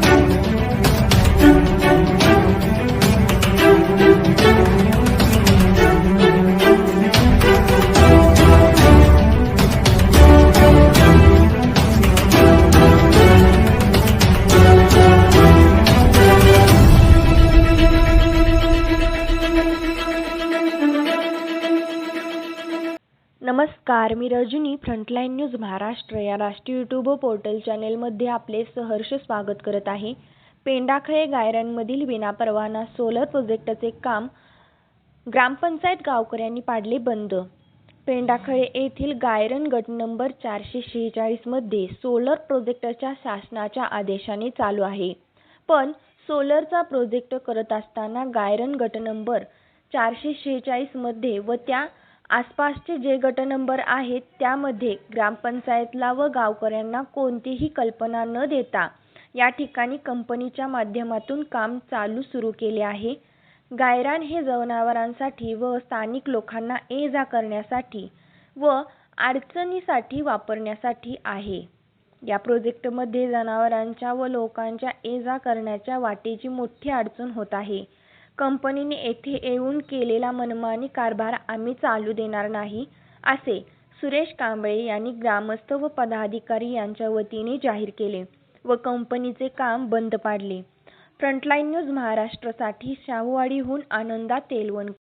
Bye. नमस्कार मी Rajani frontline news Maharashtra या राष्ट्रीय यूट्यूब पोर्टल चॅनेलमध्ये आपले सहर्ष स्वागत करत आहे. पेंडाखळे गायरांमधील विनापरवाना सोलर प्रोजेक्टचे काम ग्रामपंचायत गावकऱ्यांनी पाडले बंद. पेंडाखळे येथील गायरन गट नंबर चारशे शेहेचाळीसमध्ये सोलर प्रोजेक्टच्या शासनाच्या आदेशाने चालू आहे. पण सोलरचा प्रोजेक्ट करत असताना गायरन गट नंबर चारशे शेहेचाळीसमध्ये व त्या आसपासचे जे गट नंबर आहेत त्यामध्ये ग्रामपंचायतला व गावकऱ्यांना कोणतीही कल्पना न देता या ठिकाणी कंपनीच्या माध्यमातून काम चालू सुरू केले आहे. गायरान हे जनावरांसाठी व स्थानिक लोकांना ये जा करण्यासाठी व अडचणीसाठी वापरण्यासाठी आहे. या प्रोजेक्टमध्ये जनावरांच्या व लोकांच्या ये जा करण्याच्या वाटेची मोठी अडचण होत आहे. कंपनीने येथे येऊन केलेला मनमानी कारभार आम्ही चालू देणार नाही असे सुरेश कांबळे यांनी ग्रामस्थ व पदाधिकारी यांच्या वतीने जाहीर केले व कंपनीचे काम बंद पाडले. फ्रंटलाईन न्यूज महाराष्ट्रसाठी शाहूवाडीहून आनंदा तेलवणकर